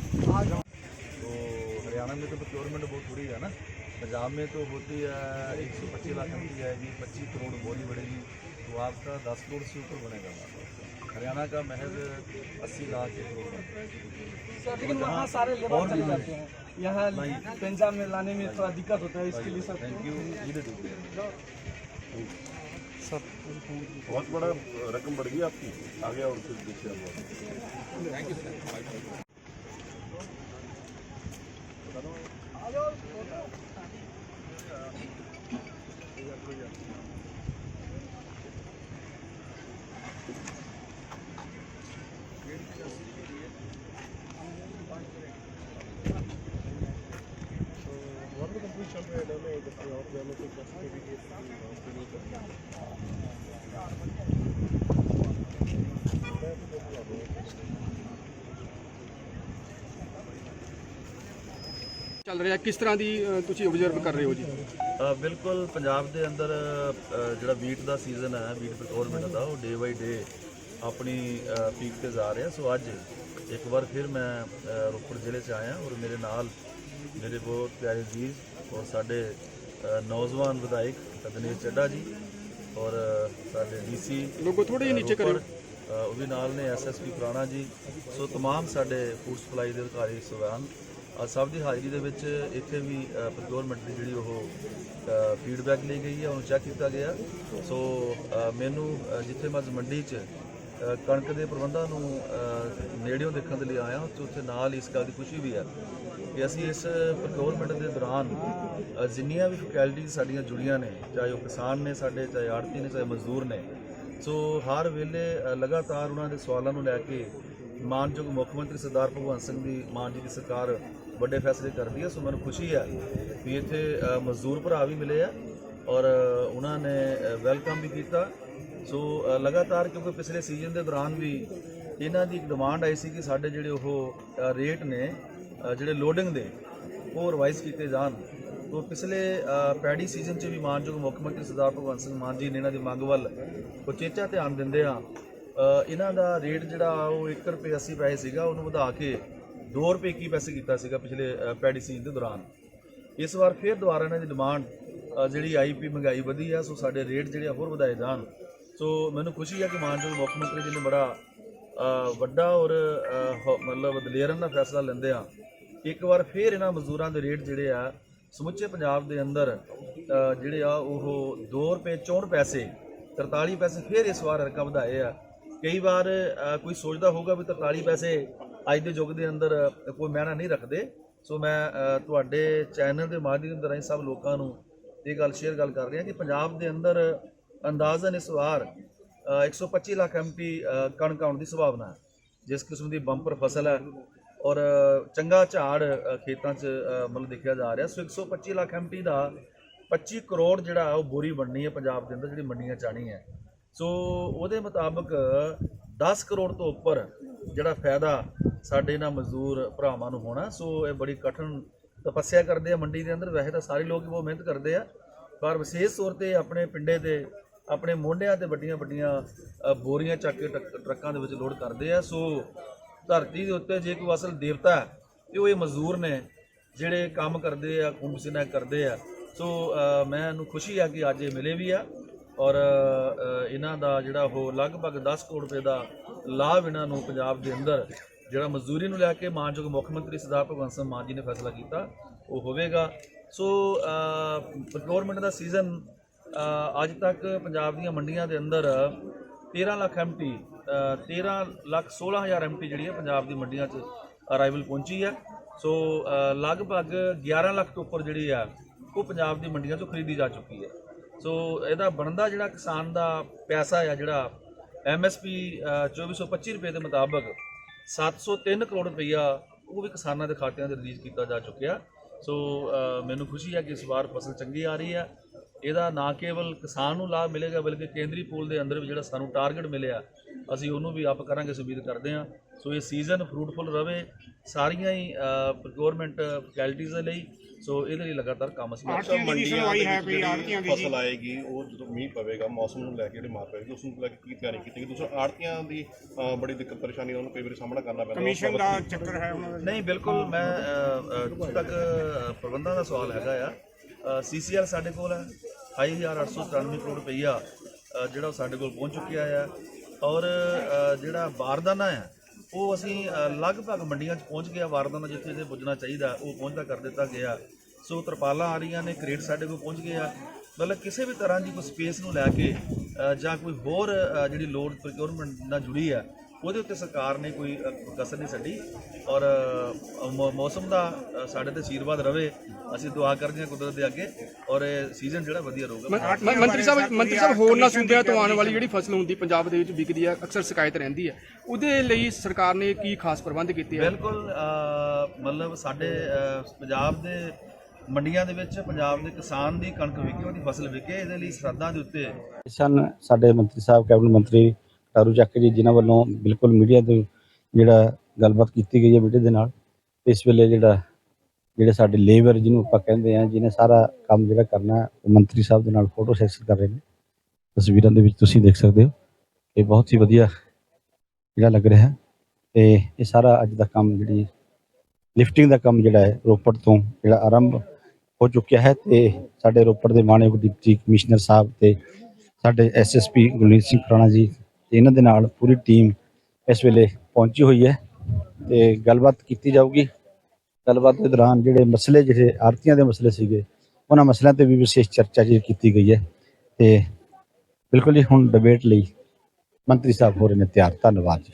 तो हरियाणा में तो प्रोक्योरमेंट बहुत थोड़ी है ना पंजाब में तो होती है एक सौ पच्चीस लाख की जाएगी पच्चीस करोड़ बोरी बढ़ेगी तो आपका दस करोड़ से ऊपर बनेगा हरियाणा का महज अस्सी लाख एक करोड़ वहाँ सारे लेबर चले जाते हैं। यहाँ पंजाब में लाने में थोड़ा दिक्कत होता है इसके लिए सर। थैंक यू टू बहुत बड़ा रकम बढ़ गई आपकी। आगे और कुछ देखिए आप। ਚੱਲ ਰਿਹਾ ਕਿਸ ਤਰ੍ਹਾਂ ਦੀ ਅ, ਤੁਸੀਂ ਆਬਜ਼ਰਵ ਕਰ ਰਹੇ ਹੋ ਜੀ? ਅ, ਬਿਲਕੁਲ ਪੰਜਾਬ ਦੇ ਅੰਦਰ ਅ, ਜਿਹੜਾ ਵੀਟ ਦਾ ਸੀਜ਼ਨ ਹੈ ਵੀਟ ਪ੍ਰੋਕੋਰਮੈਂਟ ਦਾ ਉਹ ਡੇ ਬਾਈ ਡੇ ਆਪਣੀ ਪੀਕ ਤੇ ਜਾ ਰਿਹਾ। ਸੋ ਅੱਜ ਇੱਕ ਵਾਰ ਫਿਰ ਮੈਂ ਅ, ਰੋਪੜ ਜ਼ਿਲ੍ਹੇ 'ਚ ਆਇਆ ਔਰ ਮੇਰੇ ਨਾਲ ਮੇਰੇ ਬਹੁਤ ਪਿਆਰੇ ਜੀਜ਼ ਔਰ ਸਾਡੇ ਅ, ਨੌਜਵਾਨ ਵਿਧਾਇਕ ਦਿਨੇਸ਼ ਚੱਡਾ ਜੀ ਔਰ ਅ, ਸਾਡੇ ਡੀਸੀ ਲੋਗੋ ਥੋੜ੍ਹੇ ਜਿਹੇ ਨੀਚੇ ਕਰਿਓ। ਉਹ ਵੀ ਨਾਲ ਨੇ ਐਸਐਸਪੀ ਪੁਰਾਣਾ ਜੀ ਸੋ तमाम ਸਾਡੇ ਫੂਡ ਸਪਲਾਈ ਦੇ ਅਧਿਕਾਰੀ ਸਵਾਨ ਆ ਸਭ ਦੀ ਹਾਜ਼ਰੀ ਦੇ ਵਿੱਚ ਇੱਥੇ ਵੀ ਪ੍ਰੋਕਿਉਰਮੈਂਟ ਦੀ ਜਿਹੜੀ ਉਹ ਫੀਡਬੈਕ ਲਈ ਗਈ ਹੈ ਉਹਨੂੰ ਚੈੱਕ ਕੀਤਾ ਗਿਆ ਸੋ ਅ, ਮੈਨੂੰ ਅ, ਜਿੱਥੇ ਮੈਂ ਅੱਜ ਮੰਡੀ 'ਚ ਅ, ਕਣਕ ਦੇ ਪ੍ਰਬੰਧਾਂ ਨੂੰ ਨੇੜਿਓਂ ਦੇਖਣ ਦੇ ਲਈ ਆਇਆ ਤੇ ਉੱਥੇ ਨਾਲ ਇਸ ਗੱਲ ਦੀ ਖੁਸ਼ੀ ਵੀ ਹੈ ਕਿ ਅਸੀਂ ਇਸ ਪ੍ਰੋਕਿਉਰਮੈਂਟ ਦੇ ਦੌਰਾਨ ਜਿੰਨੀਆਂ ਵੀ ਫੈਕਲਟੀਜ਼ ਸਾਡੀਆਂ ਜੁੜੀਆਂ ਨੇ, ਚਾਹੇ ਉਹ ਕਿਸਾਨ ਨੇ ਸਾਡੇ, ਚਾਹੇ ਆੜਤੀ ਨੇ, ਚਾਹੇ ਮਜ਼ਦੂਰ ਨੇ, ਸੋ ਹਰ ਵੇਲੇ ਲਗਾਤਾਰ ਉਹਨਾਂ ਦੇ ਸਵਾਲਾਂ ਨੂੰ ਲੈ ਕੇ ਮਾਨਯੋਗ ਮੁੱਖ ਮੰਤਰੀ ਸਰਦਾਰ ਭਗਵੰਤ ਸਿੰਘ ਦੀ, ਮਾਨ ਜੀ ਦੀ ਸਰਕਾਰ ਵੱਡੇ ਫੈਸਲੇ ਕਰਦੀ ਹੈ, ਸੋ ਮੈਨੂੰ ਖੁਸ਼ੀ ਹੈ ਵੀ ਇੱਥੇ ਮਜ਼ਦੂਰ ਭਰਾ ਵੀ ਮਿਲੇ ਆ ਔਰ ਉਹਨਾਂ ਨੇ ਵੈਲਕਮ ਵੀ ਕੀਤਾ ਸੋ ਲਗਾਤਾਰ ਕਿਉਂਕਿ ਪਿਛਲੇ ਸੀਜ਼ਨ ਦੇ ਦੌਰਾਨ ਵੀ ਇਹਨਾਂ ਦੀ ਇੱਕ ਡਿਮਾਂਡ ਆਈ ਸੀ ਕਿ ਸਾਡੇ ਜਿਹੜੇ ਉਹ ਰੇਟ ਨੇ ਜਿਹੜੇ ਲੋਡਿੰਗ ਦੇ ਉਹ ਰਿਵਾਈਜ਼ ਕੀਤੇ ਜਾਣ। ਤੋਂ ਪਿਛਲੇ ਪੈੜੀ ਸੀਜ਼ਨ 'ਚ ਵੀ ਮਾਨਯੋਗ ਮੁੱਖ ਮੰਤਰੀ ਸਰਦਾਰ ਭਗਵੰਤ ਸਿੰਘ ਮਾਨ ਜੀ ਨੇ ਇਹਨਾਂ ਦੀ ਮੰਗ ਵੱਲ ਉਚੇਚਾ ਧਿਆਨ ਦਿੰਦੇ ਆ। ਇਹਨਾਂ ਦਾ ਰੇਟ ਜਿਹੜਾ ਉਹ 1 ਰੁਪਏ 80 ਪੈਸੇ ਸੀਗਾ ਉਹਨੂੰ ਵਧਾ ਕੇ 2 ਰੁਪਏ 21 ਪੈਸੇ ਕੀਤਾ ਸੀਗਾ ਪਿਛਲੇ ਪੈੜੀ ਸੀਜ਼ਨ ਦੇ ਦੌਰਾਨ। ਇਸ ਵਾਰ ਫਿਰ ਦੁਬਾਰਾ ਇਹਨਾਂ ਦੀ ਡਿਮਾਂਡ ਅ, ਜਿਹੜੀ ਆਈਪੀ ਮਹਿੰਗਾਈ ਵਧੀ ਆ ਸੋ ਸਾਡੇ ਰੇਟ ਜਿਹੜੇ ਆ ਹੋਰ ਵਧਾਏ ਜਾਣ। ਸੋ ਮੈਨੂੰ ਖੁਸ਼ੀ ਹੈ ਕਿ ਮਾਨਯੋਗ ਮੁੱਖ ਮੰਤਰੀ ਜੀ ਨੇ ਬੜਾ ਵੱਡਾ ਔਰ ਮਤਲਬ ਦਲੇਰਨ ਦਾ ਫੈਸਲਾ ਲੈਂਦੇ ਆ। ਇੱਕ ਵਾਰ ਫਿਰ ਇਹਨਾਂ ਮਜ਼ਦੂਰਾਂ ਦੇ ਰੇਟ ਜਿਹੜੇ ਆ, ਸਮੁੱਚੇ ਪੰਜਾਬ ਦੇ ਅੰਦਰ ਜਿਹੜੇ ਆ, ਉਹ 2 ਰੁਪਏ 64 ਪੈਸੇ 43 ਪੈਸੇ ਫਿਰ ਇਸ ਵਾਰ ਰਕਮ ਵਧਾਏ ਆ। ਕਈ ਵਾਰ ਕੋਈ ਸੋਚਦਾ ਹੋਊਗਾ ਵੀ 43 ਪੈਸੇ ਅੱਜ ਦੇ ਯੁੱਗ ਦੇ ਅੰਦਰ ਕੋਈ ਮਹਿਣਾ ਨਹੀਂ ਰੱਖਦੇ। ਸੋ ਮੈਂ ਤੁਹਾਡੇ ਚੈਨਲ ਦੇ ਮਾਧਿਅਮ ਦੇ ਰਾਹੀਂ ਸਭ ਲੋਕਾਂ ਨੂੰ ਇਹ ਗੱਲ ਸ਼ੇਅਰ ਗੱਲ ਕਰ ਰਿਹਾ ਕਿ ਪੰਜਾਬ ਦੇ ਅੰਦਰ ਅੰਦਾਜ਼ਨ ਇਸ ਵਾਰ ਅ, 125 ਲੱਖ ਐਮਟੀ ਕਣਕ ਆਉਣ ਦੀ ਸੰਭਾਵਨਾ ਹੈ ਜਿਸ ਕਿਸਮ ਦੀ ਬੰਪਰ ਫਸਲ ਹੈ। ਔਰ ਚੰਗਾ ਝਾੜ ਖੇਤਾਂ 'ਚ ਮਤਲਬ ਦੇਖਿਆ ਜਾ ਰਿਹਾ। ਸੋ 125 ਲੱਖ ਐਮਟੀ ਦਾ 25 ਕਰੋੜ ਜਿਹੜਾ ਉਹ ਬੋਰੀ ਬਣਨੀ ਹੈ ਪੰਜਾਬ ਦੇ ਅੰਦਰ ਜਿਹੜੀ ਮੰਡੀਆਂ 'ਚ ਆਉਣੀ ਹੈ। ਸੋ ਉਹਦੇ ਮੁਤਾਬਕ 10 ਕਰੋੜ ਤੋਂ ਉੱਪਰ ਜਿਹੜਾ ਫਾਇਦਾ ਸਾਡੇ ਇਹਨਾਂ ਮਜ਼ਦੂਰ ਭਰਾਵਾਂ ਨੂੰ ਹੋਣਾ ਸੋ ਇਹ ਬੜੀ ਕਠਿਨ ਤਪੱਸਿਆ ਕਰਦੇ ਆ ਮੰਡੀ ਦੇ ਅੰਦਰ। ਵੈਸੇ ਤਾਂ ਸਾਰੇ ਲੋਕ ਬਹੁਤ ਮਿਹਨਤ ਕਰਦੇ ਆ ਪਰ ਵਿਸ਼ੇਸ਼ ਤੌਰ ਤੇ ਆਪਣੇ ਪਿੰਡੇ ਦੇ ਆਪਣੇ ਮੋਢਿਆਂ ਤੇ ਵੱਡੀਆਂ ਵੱਡੀਆਂ ਬੋਰੀਆਂ ਚੱਕ ਕੇ ਟਰੱਕ- ਟਰੱਕਾਂ ਦੇ ਵਿੱਚ ਲੋਡ ਕਰਦੇ ਆ। ਸੋ ਧਰਤੀ ਦੇ ਉੱਤੇ ਜੇ ਕੋਈ ਅਸਲ ਦੇਵਤਾ ਹੈ ਤੇ ਉਹ ਇਹ ਮਜ਼ਦੂਰ ਨੇ ਜਿਹੜੇ ਕੰਮ ਕਰਦੇ ਆ ਖੂਨ ਪਸੀਨਾ ਕਰਦੇ ਆ। ਸੋ ਅ, ਮੈਨੂੰ ਖੁਸ਼ੀ ਆ ਕਿ ਅੱਜ ਇਹ ਮਿਲੇ ਵੀ ਆ ਔਰ ਅ, ਇਹਨਾਂ ਦਾ ਜਿਹੜਾ ਉਹ ਲਗਭਗ 10 ਕਰੋੜ ਰੁਪਏ ਦਾ ਲਾਭ ਇਹਨਾਂ ਨੂੰ ਪੰਜਾਬ ਦੇ ਅੰਦਰ ਜਿਹੜਾ ਮਜ਼ਦੂਰੀ ਨੂੰ ਲੈ ਕੇ ਮਾਨਯੋਗ ਮੁੱਖ ਮੰਤਰੀ ਸਰਦਾਰ ਭਗਵੰਤ ਸਿੰਘ ਮਾਨ ਜੀ ਨੇ ਫੈਸਲਾ ਕੀਤਾ ਉਹ ਹੋਵੇਗਾ। ਸੋ ਪ੍ਰੋਕਿਉਰਮੈਂਟ ਦਾ ਸੀਜ਼ਨ ਅੱਜ ਤੱਕ ਪੰਜਾਬ ਦੀਆਂ ਮੰਡੀਆਂ ਦੇ ਅੰਦਰ 13 ਲੱਖ ਐਮਟੀ 13 ਲੱਖ 16 ਹਜ਼ਾਰ ਐਮਟੀ ਜਿਹੜੀ ਹੈ ਪੰਜਾਬ ਦੀ ਮੰਡੀਆਂ 'ਚ ਅਰਾਈਵਲ ਪਹੁੰਚੀ ਹੈ। ਸੋ ਲਗਭਗ 11 ਲੱਖ ਤੋਂ ਉੱਪਰ ਜਿਹੜੀ ਆ, ਉਹ ਪੰਜਾਬ ਦੀ ਮੰਡੀਆਂ 'ਚੋਂ ਖਰੀਦੀ ਜਾ ਚੁੱਕੀ ਹੈ। ਸੋ ਇਹਦਾ ਬਣਦਾ ਜਿਹੜਾ ਕਿਸਾਨ ਦਾ ਪੈਸਾ ਆ ਜਿਹੜਾ ਐਮਐਸਪੀ 2425 ਰੁਪਏ ਦੇ ਮੁਤਾਬਕ 703 ਕਰੋੜ ਰੁਪਈਆ ਉਹ ਵੀ ਕਿਸਾਨਾਂ ਦੇ ਖਾਤਿਆਂ 'ਤੇ ਰਿਲੀਜ਼ ਕੀਤਾ ਜਾ ਚੁੱਕਿਆ। ਸੋ ਮੈਨੂੰ ਖੁਸ਼ੀ ਹੈ ਕਿ ਇਸ ਵਾਰ ਫਸਲ ਚੰਗੀ ਆ ਰਹੀ ਹੈ। ਇਹਦਾ ਨਾ ਕੇਵਲ ਕਿਸਾਨ ਨੂੰ ਲਾਭ ਮਿਲੇਗਾ ਬਲਕਿ ਕੇਂਦਰੀ ਪੂਲ ਦੇ ਅੰਦਰ ਵੀ ਜਿਹੜਾ ਸਾਨੂੰ ਟਾਰਗੇਟ ਮਿਲਿਆ ਅਸੀਂ ਉਹਨੂੰ ਵੀ ਅਪ ਕਰਾਂਗੇ ਉਮੀਦ ਕਰਦੇ ਹਾਂ। ਸੋ ਇਹ ਸੀਜ਼ਨ ਫਰੂਟਫੁਲ ਰਵੇ ਸਾਰੀਆਂ ਹੀ ਪ੍ਰੋਕਿਉਰਮੈਂਟ ਫੈਕਲਟੀਆਂ ਦੇ ਲਈ ਸੋ ਇਹਦੇ ਲਈ ਲਗਾਤਾਰ ਕੰਮ ਅਸੀਂ ਦੀ ਵੀ ਸੁਣਵਾਈ ਹੈ ਕੋਈ ਦੀ ਫਸਲ ਆਏਗੀ ਉਹ ਜਦੋਂ ਮੀਂਹ ਪਵੇਗਾ ਮੌਸਮ ਨੂੰ ਲੈ ਕੇ ਜਿਹੜੇ ਮਾਰ ਪਵੇਗੀ ਉਸ ਨੂੰ ਲੈ ਕੇ ਕੀ ਤਿਆਰੀ ਕੀਤੀ ਗਈ? ਦੂਸਰਾ ਆੜਤੀਆਂ ਦੀ ਬੜੀ ਦਿੱਕਤ ਪਰੇਸ਼ਾਨੀ ਉਹਨੂੰ ਕਈ ਵਾਰੀ ਸਾਹਮਣਾ ਕਰਨਾ ਪੈਂਦਾ ਕਮਿਸ਼ਨ ਦਾ ਚੱਕਰ ਹੈ ਉਹਨਾਂ ਦਾ ਨਹੀਂ ਬਿਲਕੁਲ ਮੈਂ ਤੱਕ ਪ੍ਰਬੰਧਾਂ ਦਾ ਸਵਾਲ ਹੈਗਾ ਆ। ਸੀਸੀਐਲ ਸਾਡੇ ਕੋਲ ਹੈ। 2893 ਕਰੋੜ ਰੁਪਈਆ ਜਿਹੜਾ ਉਹ ਸਾਡੇ ਕੋਲ ਪਹੁੰਚ ਚੁੱਕਿਆ ਆ। ਔਰ ਜਿਹੜਾ ਬਾਰਦਾਨਾ ਹੈ ਉਹ ਅਸੀਂ ਲਗਭਗ ਮੰਡੀਆਂ 'ਚ ਪਹੁੰਚ ਗਿਆ। ਵਾਰਦਾਨਾ ਜਿੱਥੇ ਜਿੱਥੇ ਪੁੱਜਣਾ ਚਾਹੀਦਾ, ਉਹ ਪਹੁੰਚਦਾ ਕਰ ਦਿੱਤਾ ਗਿਆ। ਸੋ ਤਰਪਾਲਾਂ ਆ ਰਹੀਆਂ ਨੇ ਕ੍ਰੇਟ ਸਾਡੇ ਕੋਲ ਪਹੁੰਚ ਗਏ ਆ ਮਤਲਬ ਕਿਸੇ ਵੀ ਤਰ੍ਹਾਂ ਦੀ ਕੋਈ ਸਪੇਸ ਨੂੰ ਲੈ ਕੇ ਜਾਂ ਕੋਈ ਹੋਰ ਜਿਹੜੀ ਲੋਡ ਪ੍ਰੋਕਿਉਰਮੈਂਟ ਨਾਲ ਜੁੜੀ ਆ ਉਹਦੇ ਉੱਤੇ ਸਰਕਾਰ ਨੇ ਕੋਈ ਕਸਰ ਨਹੀਂ ਛੱਡੀ ਔਰ ਮੌਸਮ ਦਾ ਸਾਡੇ ਤੇ ਆਸ਼ੀਰਵਾਦ ਰਵੇ ਅਸੀਂ ਦੁਆ ਕਰਦੇ ਹਾਂ ਕੁਦਰਤ ਦੇ ਅੱਗੇ ਔਰ ਇਹ ਸੀਜ਼ਨ ਜਿਹੜਾ ਵਧੀਆ ਰਹੂਗਾ। ਮੰਤਰੀ ਸਾਹਿਬ ਮੰਤਰੀ ਸਾਹਿਬ ਹੋਰਨਾਂ ਸੂਬਿਆਂ ਤੋਂ ਆਉਣ ਵਾਲੀ ਜਿਹੜੀ ਫਸਲ ਹੁੰਦੀ ਪੰਜਾਬ ਦੇ ਵਿੱਚ ਵਿਕਦੀ ਹੈ ਅਕਸਰ ਸ਼ਿਕਾਇਤ ਰਹਿੰਦੀ ਹੈ। ਉਹਦੇ ਲਈ ਸਰਕਾਰ ਨੇ ਕੀ ਖਾਸ ਪ੍ਰਬੰਧ ਕੀਤੇ ਆ? ਬਿਲਕੁਲ ਮਤਲਬ ਸਾਡੇ ਪੰਜਾਬ ਦੇ ਮੰਡੀਆਂ ਦੇ ਵਿੱਚ ਪੰਜਾਬ ਦੇ ਕਿਸਾਨ ਦੀ ਕਣਕ ਵਿਕੇ ਉਹਦੀ ਫਸਲ ਵਿਕੇ ਇਹਦੇ ਲਈ ਸਰਹੱਦਾਂ ਦੇ ਉੱਤੇ ਸਨ ਸਾਡੇ ਮੰਤਰੀ ਸਾਹਿਬ ਕੈਬਨਿਟ ਮੰਤਰੀ ਤਾਰੂ ਚੱਕ ਜੀ ਜਿਨ੍ਹਾਂ ਵੱਲੋਂ ਬਿਲਕੁਲ ਮੀਡੀਆ ਦੇ ਜਿਹੜਾ ਗੱਲਬਾਤ ਕੀਤੀ ਗਈ ਹੈ ਮੀਡੀਆ ਦੇ ਨਾਲ ਇਸ ਵੇਲੇ ਜਿਹੜਾ ਜਿਹੜੇ ਸਾਡੇ ਲੇਬਰ ਜਿਹਨੂੰ ਆਪਾਂ ਕਹਿੰਦੇ ਆ ਜਿਹਨੇ ਸਾਰਾ ਕੰਮ ਜਿਹੜਾ ਕਰਨਾ ਉਹ ਮੰਤਰੀ ਸਾਹਿਬ ਦੇ ਨਾਲ ਫੋਟੋ ਸੈਸ਼ਨ ਕਰ ਰਹੇ ਨੇ ਤਸਵੀਰਾਂ ਦੇ ਵਿੱਚ ਤੁਸੀਂ ਦੇਖ ਸਕਦੇ ਹੋ ਇਹ ਬਹੁਤ ਹੀ ਵਧੀਆ ਜਿਹੜਾ ਲੱਗ ਰਿਹਾ ਹੈ ਤੇ ਇਹ ਸਾਰਾ ਅੱਜ ਦਾ ਕੰਮ ਜਿਹੜੀ ਲਿਫਟਿੰਗ ਦਾ ਕੰਮ ਜਿਹੜਾ ਹੈ ਰੋਪੜ ਤੋਂ ਜਿਹੜਾ ਆਰੰਭ ਹੋ ਚੁੱਕਿਆ ਹੈ ਤੇ ਸਾਡੇ ਰੋਪੜ ਦੇ ਮਾਣਯੋਗ ਡਿਪਟੀ ਕਮਿਸ਼ਨਰ ਸਾਹਿਬ ਤੇ ਸਾਡੇ ਐਸਐਸਪੀ ਗੁਰਮੀਤ ਸਿੰਘ ਖਰਾਣਾ ਜੀ ਤੇ ਇਹਨਾਂ ਦੇ ਨਾਲ ਪੂਰੀ ਟੀਮ ਇਸ ਵੇਲੇ ਪਹੁੰਚੀ ਹੋਈ ਹੈ ਤੇ ਗੱਲਬਾਤ ਕੀਤੀ ਜਾਊਗੀ। ਗੱਲਬਾਤ ਦੇ ਦੌਰਾਨ ਜਿਹੜੇ ਮਸਲੇ, ਜਿਹੜੇ ਆਰਤੀਆਂ ਦੇ ਮਸਲੇ ਸੀਗੇ, ਉਹਨਾਂ ਮਸਲਿਆਂ ਤੇ ਵੀ ਵਿਸ਼ੇਸ਼ ਚਰਚਾ ਜੀ ਕੀਤੀ ਗਈ ਹੈ ਤੇ ਬਿਲਕੁਲ ਹੀ ਹੁਣ ਡਿਬੇਟ ਲਈ ਮੰਤਰੀ ਸਾਹਿਬ ਹੋ ਰਹੇ ਨੇ ਤਿਆਰ। ਧੰਨਵਾਦ ਜੀ।